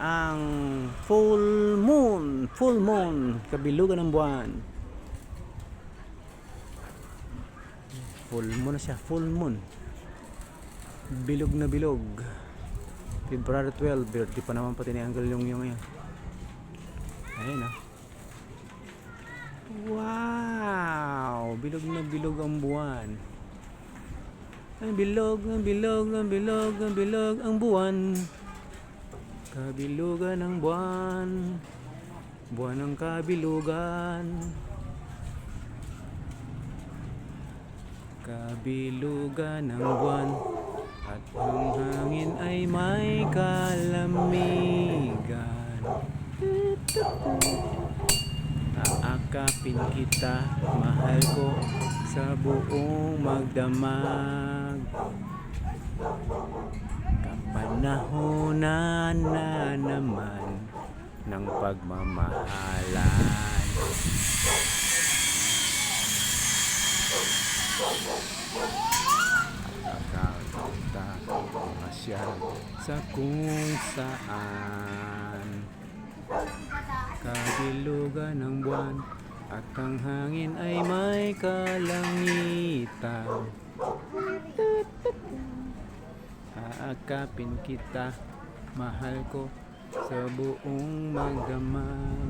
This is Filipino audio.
ang full moon, full moon, kabilugan ng buwan. Full moon na siya, full moon. Bilog na bilog. February 12, birthday pa naman pati ni Uncle yung yung ngayon. Ayun ah. Wow! Bilog na bilog ang buwan. Ang bilog, ang bilog, ang bilog, ang bilog ang buwan. Kabilugan ng buwan. Buwan ng kabilugan. Kabilugan ng buwan. At ang hangin ay may kalamigan. Aakapin kita, mahal ko sa buong magdamag. Kapanahonan na naman ng pagmamahalan. Kakauta masyal sa kung saan Kabilugan ng buwan at ang hangin ay may kalangitan. Aakapin kita, mahal ko sa buong magdamag.